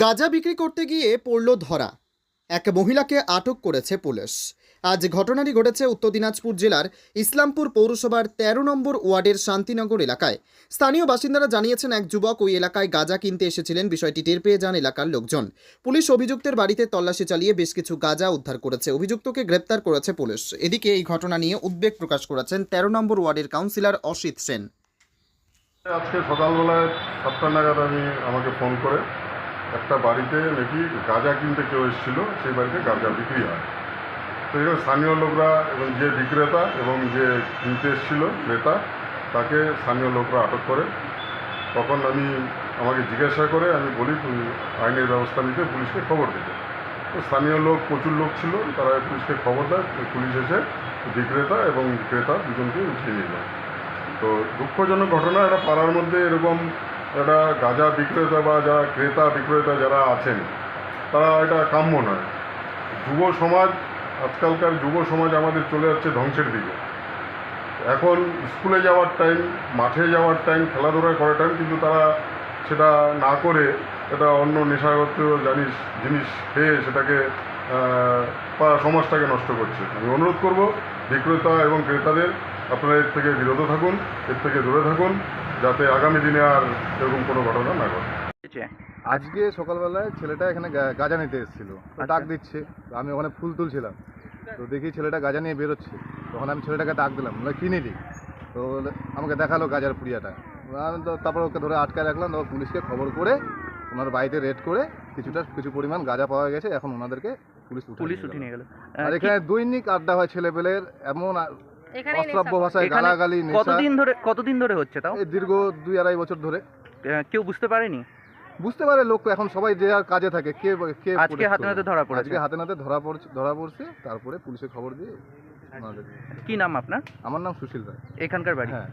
গাঁজা বিক্রি করতে গিয়ে পড়ল ধরা। এক মহিলাকে আটক করেছে পুলিশ। আজ ঘটনাটি ঘটেছে উত্তর দিনাজপুর জেলার ইসলামপুর পৌরসভার তেরো নম্বর ওয়ার্ডের শান্তিনগর এলাকায়। স্থানীয় বাসিন্দারা জানিয়েছেন, এক যুবক ওই এলাকায় গাঁজা কিনতে এসেছিলেন। বিষয়টি টের পেয়ে যান এলাকার লোকজন। পুলিশ অভিযুক্তের বাড়িতে তল্লাশি চালিয়ে বেশ কিছু গাঁজা উদ্ধার করেছে। অভিযুক্তকে গ্রেপ্তার করেছে পুলিশ। এদিকে এই ঘটনা নিয়ে উদ্বেগ প্রকাশ করেছেন তেরো নম্বর ওয়ার্ডের কাউন্সিলর অসিত সেন। আজকে সকালবেলায় সাতটা নাগাদ আমি আমাকে ফোন করে একটা বাড়িতে নাকি গাঁজা কিনতে কেউ এসেছিল, সেই বাড়িতে গাঁজা বিক্রি হয়। তো এখানে স্থানীয় লোকরা এবং যে বিক্রেতা এবং যে কিনতে এসেছিল ক্রেতা, তাকে স্থানীয় লোকরা আটক করে। তখন আমি, আমাকে জিজ্ঞাসা করে আমি বলি, তুমি আইনের ব্যবস্থা নিতে পুলিশকে খবর দিতে। তো স্থানীয় লোক, প্রচুর লোক ছিল, তারা পুলিশকে খবর দেয়। পুলিশ এসে বিক্রেতা এবং ক্রেতা দুজনকে উঠিয়ে যায়। তো দুঃখজনক ঘটনা, এটা পাড়ার মধ্যে এরকম একটা গাঁজা বিক্রেতা বা যারা ক্রেতা বিক্রেতা যারা আছেন, তারা এটা কাম্য নয়। যুব সমাজ, আজকালকার যুব সমাজ আমাদের চলে যাচ্ছে ধ্বংসের দিকে। এখন স্কুলে যাওয়ার টাইম মাঠে যাওয়ার টাইম খেলাধুলা করার টাইম কিন্তু তারা সেটা না করে এটা অন্য নেশাগত জানিস জিনিস খেয়ে সেটাকে বা সমাজটাকে নষ্ট করছে। আমি অনুরোধ করব, বিক্রেতা এবং ক্রেতাদের আপনারা এর থেকে বিরত থাকুন, এর থেকে দূরে থাকুন। যাতে আগামী দিনে আর এরকম কোনো ঘটনা না ঘটে। আজকে সকালবেলায় ছেলেটা এখানে গা- গাঁজা নিতে এসেছিল। আচ্ছা। ডাক দিচ্ছে। তো আমি ওখানে ফুল তুলছিলাম। তো দেখি ছেলেটা গাঁজা নিয়ে বেরোচ্ছে। তখন আমি ছেলেটাকে ডাক দিলাম। বলে কি নিলি? তো বলে, আমাকে দেখাল গাঁজার পুড়িয়াটা। আমি তো তারপর ওকে ধরে আটকায় রাখলাম। তারপর পুলিশকে খবর করে ওনার বাড়িতে রেড করে কিছুটা কিছু পরিমাণ গাঁজা পাওয়া গেছে। এখন ওনাদেরকে পুলিশ পুলিশ উঠে নিয়ে গেল। আর এখানে দৈনিক আড্ডা হয় ছেলেপেলের। এমন অশ্রাব্য ভাষায় এখানে গালাগালি নেশা। কতদিন ধরে কতদিন ধরে হচ্ছে তাও? এই দীর্ঘ দুই আড়াই বছর ধরে। আহ, কেউ বুঝতে পারেনি? বুঝতে পারে লোক এখন সবাই যে আর কাজে থাকে কে কে আজকে protect হাতে নাতে ধরা পড়েছে। আজকে হাতে নাতে ধরা পড়ছে ধরা পড়ছে তারপরে পুলিশে খবর দিয়ে ওনাদের- কি নাম আপনার? আমার নাম সুশীল রায়। এখানকার বাড়ি? হ্যাঁ।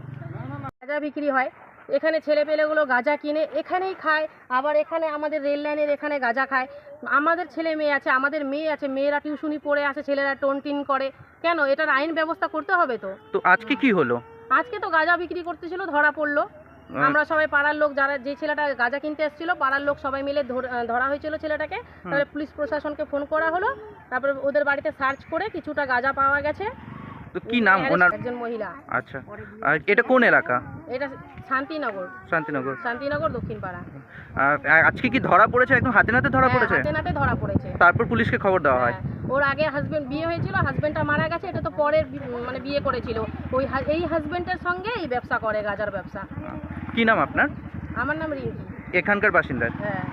গাঁজা বিক্রি হয়। এখানে ছেলে পেলেগুলো গাঁজা কিনে এখানেই খায় আবার এখানে আমাদের রেল লাইনের এখানে গাঁজা খায়। আমাদের ছেলে মেয়ে আছে আমাদের মেয়ে আছে মেয়েরা টিউশনি পড়ে আছে ছেলেরা টোনটিন করে। কেন? এটার আইন ব্যবস্থা করতে হবে তো। তো আজকে কি হলো? আজকে তো গাঁজা বিক্রি করতেছিল ধরা পড়ল। আমরা সবাই পাড়ার লোক যারা যে ছেলেটা গাঁজা কিনতে এসেছিল পাড়ার লোক সবাই মিলে ধর- ধরা হয়েছিল ছেলেটাকে। তারপরে পুলিশ প্রশাসনকে ফোন করা হলো। তারপরে ওদের বাড়িতে সার্চ করে কিছুটা গাঁজা পাওয়া গেছে। তো কি নাম ওনার? একজন মহিলা। আচ্ছা। আর এটা কোন এলাকা? এটা শান্তিনগর। শান্তিনগর। শান্তিনগর দক্ষিণ পাড়া আর আজকে কি ধরা পড়েছে? একদম হাতে নাতে ধরা হ্যাঁ, পড়েছে? হাতে নাতে ধরা পড়েছে। তারপর পুলিশকে খবর দেওয়া হয়? হ্যাঁ, ওর আগে হাজবেন্ড বিয়ে হয়েছিল হাজবেন্ডটা মারা গেছে এটা তো পরের মানে বিয়ে করেছিল। ওই এই হাজবেন্ডের সঙ্গে এই ব্যবসা করে গাজার ব্যবসা। কি নাম আপনার? আমার নাম রিঙ্কি। এখানকার বাসিন্দা? হ্যাঁ।